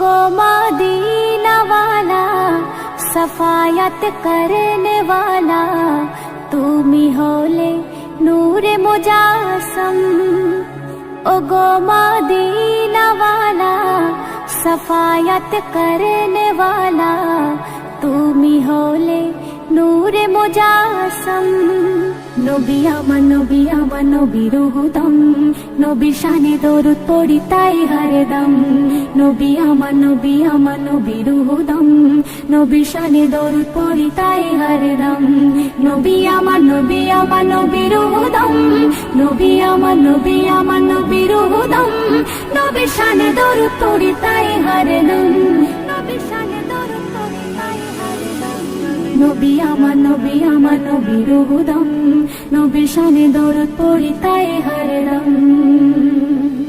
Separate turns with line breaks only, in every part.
गो Medina वाला सफायत करने वाला তুমি হলে নূরে মুজাসম ও গো মদীনা वाला सफायत करने वाला তুমি হলে নূরে মুজাসম নবী আমার নবী আমার নবীর হুদম নবীর শানে দরুদ পড়ি তাই হরদম নবী আমার নবী আমার নবীর হুদম নবীর শানে দরুদ পড়ি তাই হরদম নবী আমার নবী আমার নবীর হুদম নবী আমার নবী আমার নবীর হুদম নবীর শানে দরুদ পড়ি তাই হরদম নবীর শানে দরুদ নবী আমার নবী, আমার নবীর হুদম নবীর শানে দরদ পড়ি, তাই হরদম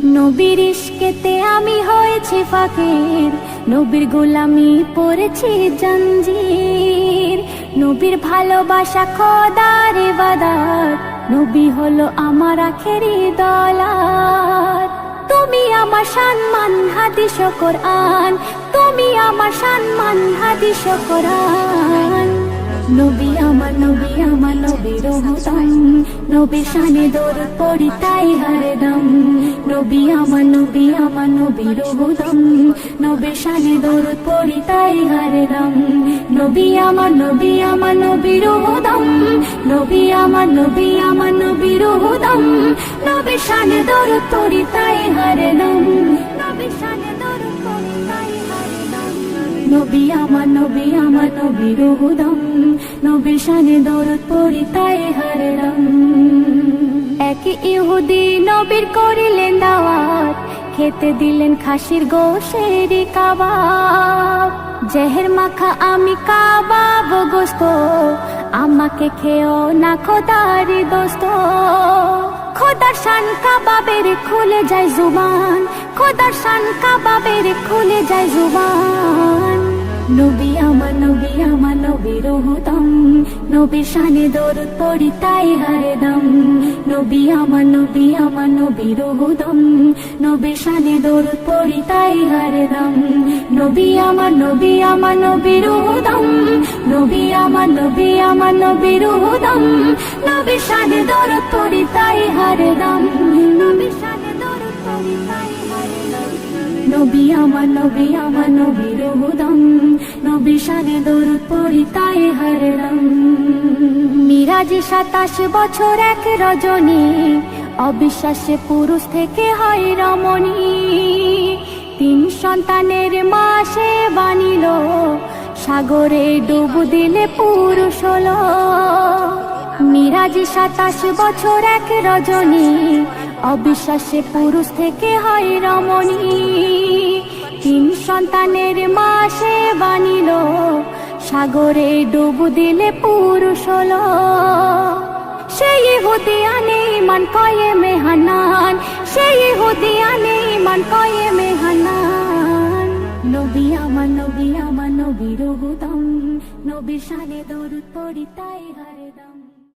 নবীর ইশকেতে আমি হয়েছি ফাকির। নবীর গোলামি পড়েছি জঞ্জির। নবীর ভালোবাসা খোদার ইবাদত। নবী হলো আমার আখেরি দলাত তুমি আমার সম্মান, হাদিস কোরআন। তুমি আমার সম্মান, হাদিস কোরআন। নবী আমার নবী আমার নবীর হুদম নবী শানে দরুদ পড়ি তাই হরদম নবী আমার নবী আমার নবীর হুদম নবী শানে দরুদ পড়ি তাই হরদম নবী আমার নবী আমার নবীর হুদম নবী আমার নবী আমার নবীর হুদম নবী শানে দরুদ পড়ি তাই নবী, আমার নবী, আমার নবীর হুদম নবী শানে দরদ পড়ি তাই হরদম এক ইহুদি নবীর করিলেন দাওয়াত, খেতে দিলেন খাসির গোশের কাবাব। জেহের মাখা আমি কাবাব গোস্ত আমাকে খেও না খোদারি দোস্ত। খোদার শান কাবাবের খুলে যায় জুবান, খোদার শান কাবাবের খুলে যায় জুবান। নবী আমার নবী আমার নবীর হুদম নবীর শানে দরুদ পড়ি তাই হরদম নবী আমার নবী আমার নবীর হুদম নবীর শানে দরুদ পড়ি তাই হরদম নবী আমার নবী আমার নবীর হুদম নবী আমার নবী আমার নবীর হুদম নবীর শানে দরুদ পড়ি তাই হরদম নবীর শানে নবী আমার নবী, আমার নবীর হুদম নবী শানে দরুদ পড়ি তাই হরদম মিরাজি সাতাশ বছর এক রজনী, অবিশ্বাসে পুরুষ থেকে হয় রমণী। তিন সন্তানের মা সে বানিল, সাগরে ডুব দিলে পুরুষ হলো। মিরাজি সাতাশ বছর এক রজনী অবিশ্বাসে পুরুষ থেকে হয় রমণী। তিন সন্তানের মা সে বানিল। সাগরে ডুব দিলে পুরুষ হলো। সেই হুদিয়ানে মান কয়ে মেহানান। সেই হুদিয়ানে মান কয়ে মেহানান। নবী আমার নবী, আমার নবীর হুদম নবীর শানে দরুদ পড়ি তাই হরদম